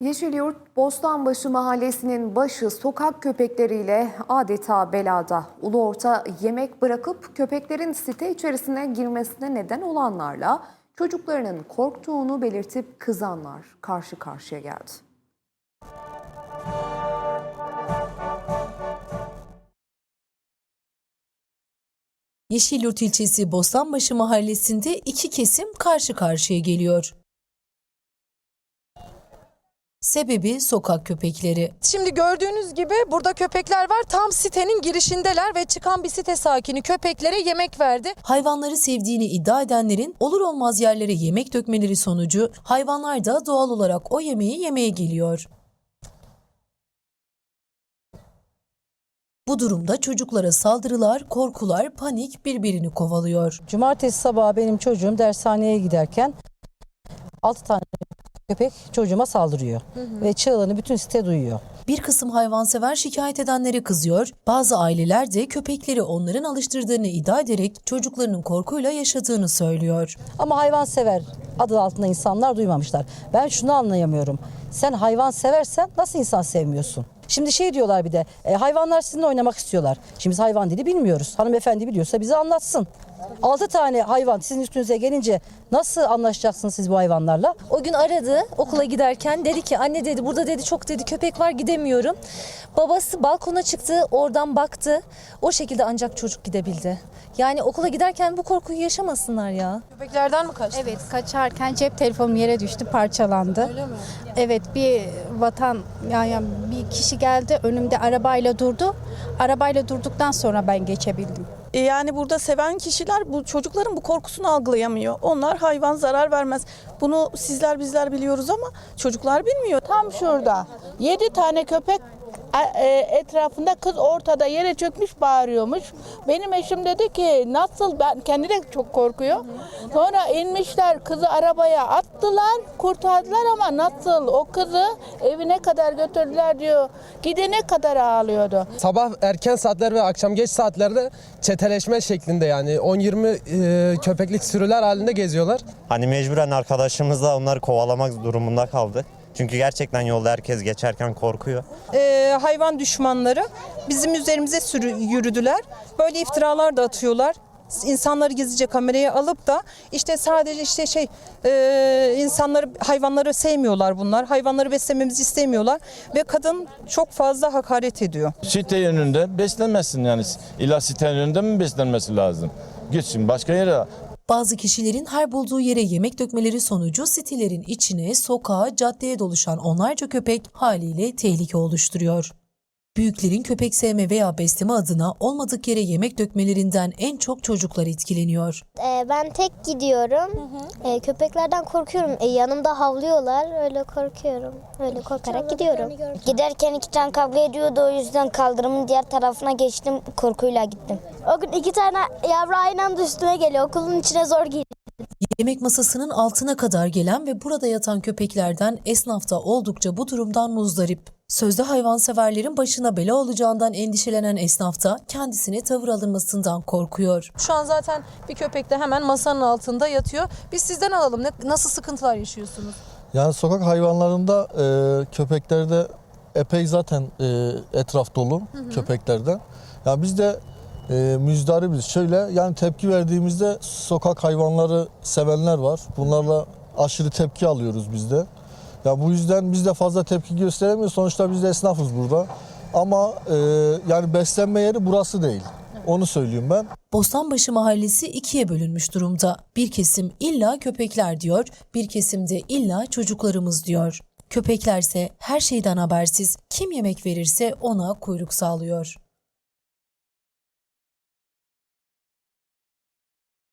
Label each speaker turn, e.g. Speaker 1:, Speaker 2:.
Speaker 1: Yeşilyurt, Bostanbaşı Mahallesi'nin başı sokak köpekleriyle adeta belada. Uluorta yemek bırakıp köpeklerin site içerisine girmesine neden olanlarla çocuklarının korktuğunu belirtip kızanlar karşı karşıya geldi.
Speaker 2: Yeşilyurt ilçesi Bostanbaşı mahallesinde iki kesim karşı karşıya geliyor. Sebebi sokak köpekleri.
Speaker 3: Şimdi gördüğünüz gibi burada köpekler var. Tam sitenin girişindeler ve çıkan bir site sakini köpeklere yemek verdi.
Speaker 2: Hayvanları sevdiğini iddia edenlerin olur olmaz yerlere yemek dökmeleri sonucu hayvanlar da doğal olarak o yemeği yemeye geliyor. Bu durumda çocuklara saldırılar, korkular, panik birbirini kovalıyor.
Speaker 4: Cumartesi sabahı benim çocuğum dershaneye giderken 6 tane köpek çocuğuma saldırıyor. Ve çığlığını bütün site duyuyor.
Speaker 2: Bir kısım hayvansever şikayet edenlere kızıyor, bazı aileler de köpekleri onların alıştırdığını iddia ederek çocuklarının korkuyla yaşadığını söylüyor.
Speaker 4: Ama hayvan sever adı altında insanlar duymamışlar. Ben şunu anlayamıyorum. Sen hayvan seversen nasıl insan sevmiyorsun? Şimdi şey diyorlar bir de e, hayvanlar sizinle oynamak istiyorlar. Şimdi biz hayvan dili bilmiyoruz. Hanımefendi biliyorsa bize anlatsın. 6 tane hayvan sizin üstünüze gelince nasıl anlaşacaksınız siz bu hayvanlarla?
Speaker 5: O gün aradı okula giderken dedi ki anne dedi burada dedi çok dedi köpek var gidemiyorum. Babası balkona çıktı oradan baktı o şekilde ancak çocuk gidebildi. Yani okula giderken bu korkuyu yaşamasınlar ya.
Speaker 3: Köpeklerden mi kaçtı?
Speaker 6: Evet kaçarken cep telefonum yere düştü parçalandı.
Speaker 3: Öyle mi?
Speaker 6: Evet bir vatan yani bir kişi geldi önümde arabayla durdu. Arabayla durduktan sonra ben geçebildim.
Speaker 7: E, Yani burada seven kişiler bu çocukların bu korkusunu algılayamıyor. Onlar hayvan zarar vermez. Bunu sizler bizler biliyoruz ama çocuklar bilmiyor.
Speaker 8: Tam şurada. Yedi tane köpek etrafında kız ortada yere çökmüş bağırıyormuş. Benim eşim dedi ki nasıl ben kendi de çok korkuyor. Sonra inmişler kızı arabaya attılar kurtardılar ama nasıl o kızı evine kadar götürdüler diyor. Gidene kadar ağlıyordu.
Speaker 9: Sabah erken saatler ve akşam geç saatlerde çeteleşme şeklinde yani 10-20 e, köpeklik sürüler halinde geziyorlar.
Speaker 10: Hani mecburen arkadaşımızla onları kovalamak durumunda kaldık. Çünkü gerçekten yolda herkes geçerken korkuyor.
Speaker 3: Ee, hayvan düşmanları bizim üzerimize sürü, yürüdüler. Böyle iftiralar da atıyorlar. İnsanları gizlice kameraya alıp da işte sadece işte şey e, insanları hayvanları sevmiyorlar bunlar. Hayvanları beslememizi istemiyorlar ve kadın çok fazla hakaret ediyor.
Speaker 11: site yönünde beslenmesin yani. İlla site yönünde mi beslenmesi lazım? Gitsin başka yere.
Speaker 2: Bazı kişilerin her bulduğu yere yemek dökmeleri sonucu sitelerin içine, sokağa, caddeye doluşan onlarca köpek haliyle tehlike oluşturuyor. Büyüklerin köpek sevme veya besleme adına olmadık yere yemek dökmelerinden en çok çocuklar etkileniyor.
Speaker 12: Ee, ben tek gidiyorum. Ee, köpeklerden korkuyorum. Ee, yanımda havlıyorlar. Öyle korkuyorum. Öyle korkarak gidiyorum. Giderken iki tane kavga ediyordu. O yüzden kaldırımın diğer tarafına geçtim. Korkuyla gittim. O gün iki tane yavru aynı anda üstüme geliyor. Okulun içine zor girdim.
Speaker 2: Yemek masasının altına kadar gelen ve burada yatan köpeklerden esnaf da oldukça bu durumdan muzdarip. Sözde hayvanseverlerin başına bela olacağından endişelenen esnaf da kendisine tavır alınmasından korkuyor.
Speaker 3: Şu an zaten bir köpek de hemen masanın altında yatıyor. Biz sizden alalım. Ne, nasıl sıkıntılar yaşıyorsunuz?
Speaker 13: Yani sokak hayvanlarında e, köpeklerde epey zaten e, etraf dolu köpeklerden. Ya biz de e, müzdaribiz. Şöyle yani tepki verdiğimizde sokak hayvanları sevenler var. Bunlarla aşırı tepki alıyoruz biz de. Ya bu yüzden biz de fazla tepki gösteremiyoruz. Sonuçta biz de esnafız burada. Ama e, yani beslenme yeri burası değil. Onu söyleyeyim ben.
Speaker 2: Bostanbaşı mahallesi ikiye bölünmüş durumda. Bir kesim illa köpekler diyor, bir kesim de illa çocuklarımız diyor. Köpeklerse her şeyden habersiz, kim yemek verirse ona kuyruk sağlıyor.